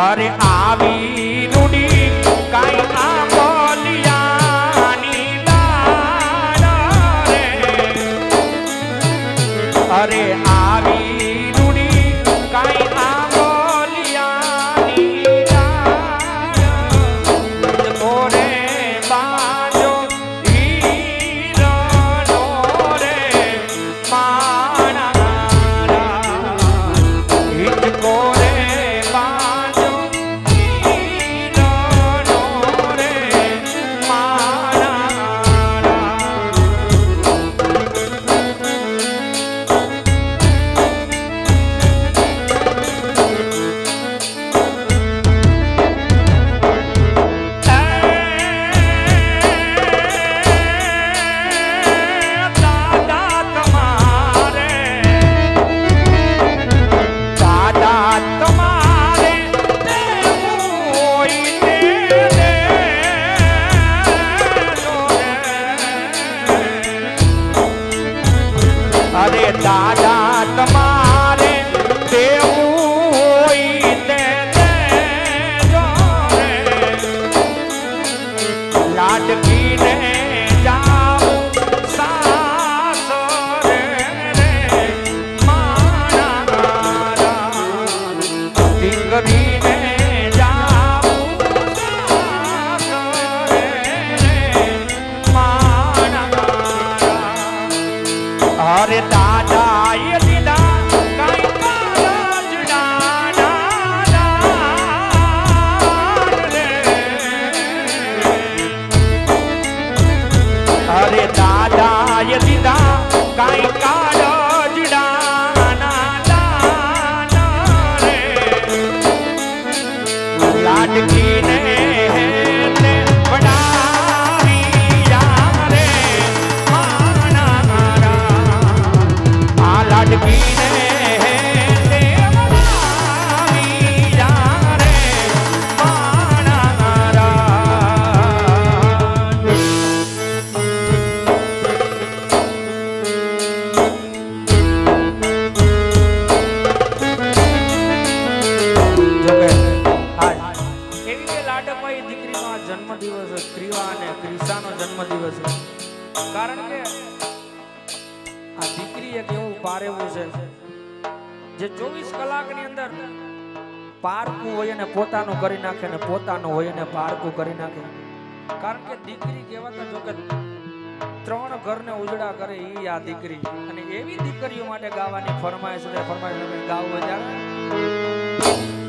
અરે આવી રૂડી અરે દાદા જન્મદિવસ ક્રિવા અને ક્રિસાનો જન્મદિવસ કારણ કે આ દીકરી એક એવું પારેવું છે, જે ચોવીસ કલાકની અંદર પારકું હોય અને પોતાનું કરી નાખે ને પોતાનું હોય અને પારકું કરી નાખે. કારણ કે દીકરી કહેવાતા જો કે ત્રણ ઘરને ઉજળા કરે એ આ દીકરી. અને એવી દીકરીઓ માટે ગાવાની ફરમાઈશ ફરમાઈશ ગાવું હોય ત્યારે.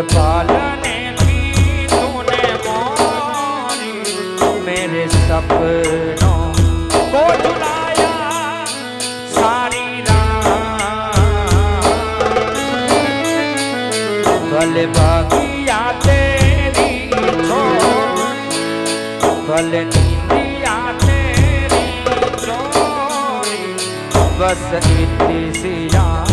पालने की तूने मोरी मेरे सपनों को झुलाया सारी रात भले बगिया तेरी छोड़ भले नींदिया तेरी चोरी बस इतनी सी याद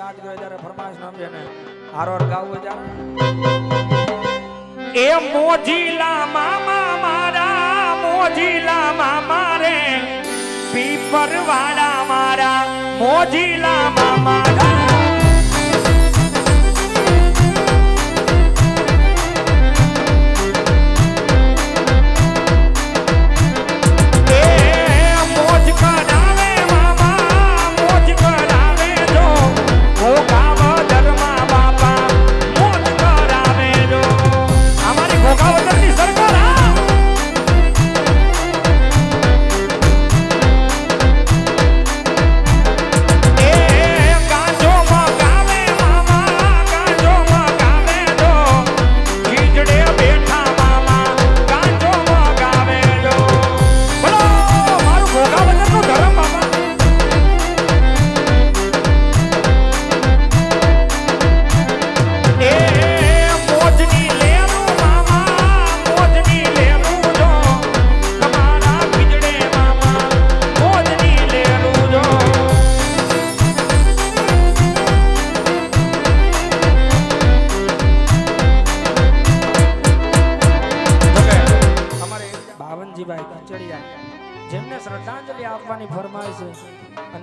યાદ કરે જ્યારે ફરમાઈશ નામ છે ને હારોર ગાવું જ્યારે એ મોજીલા મામા મારા મોજીલા મામા રે. પીપર વાળા મારા મોજીલા મામા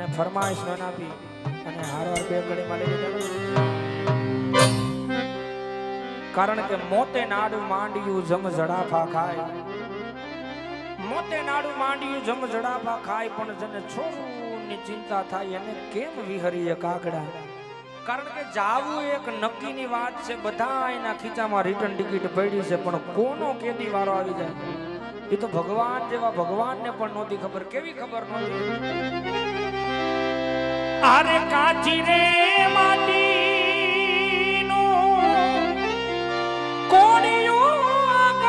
અને ફરમાઈશ ન આપી અને હારવાર બે ગળીમાં લઈ લીધા કારણ કે મોતે નાડું માંડ્યું જમ જડાફા ખાય. મોતે નાડું માંડ્યું જમ જડાફા ખાય, પણ જેને છોડની ચિંતા થાય, એને કેમ વિહરીએ કાગડા? કારણ કે જાવું એક નક્કીની વાત છે, બધા એના ખીચામાં રિટર્ન ટિકિટ પડી છે, પણ કોનો કેદી વારો આવી જાય? એ તો ભગવાન જેવા ભગવાનને પણ નહોતી ખબર. કેવી ખબર નહોતી? અરે કાચી રે માટી નું કોણિયું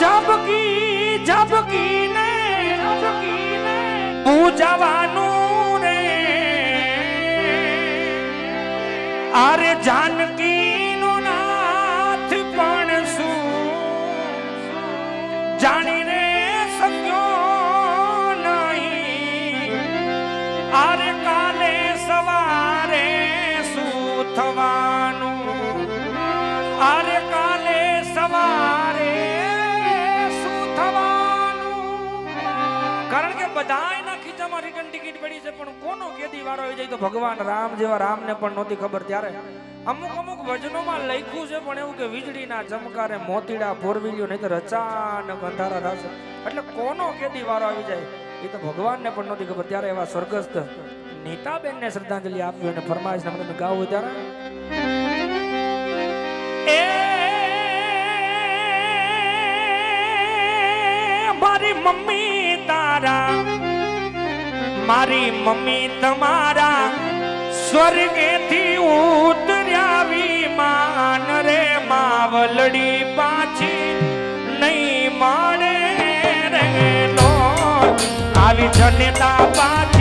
ઝબકી ઝબકી ને ઝબકી ને પૂજવાનું રે. અરે જાનકી બધાયના ખીચામાં રિટર્ન ટિકિટ પડી છે, પણ કોનો કેદી વારો આવી જાય તો ભગવાન રામ જેવા રામને પણ નહોતી ખબર ત્યારે. અમુક અમુક વજનોમાં લખ્યું છે, પણ એવું કે વીજળીના ચમકારે મોતીડા ફોરવીલ્યો નહીં તો અચાનક અંધારા થશે. એટલે કોનો કેદી વારો આવી જાય, એ તો ભગવાનને પણ નહોતી ખબર ત્યારે એવા સ્વર્ગસ્થ નીતાબેનને શ્રદ્ધાંજલિ આપવી અને ફરમાઈશ તમે ગાવું ત્યારે. મારી મમ્મી તારા, મારી મમ્મી તમારા સ્વર્ગેથી ઉતર્યા વિમાન રે માવલડી પાછી નહીં મળે રે. લો આવી જનતા પાછી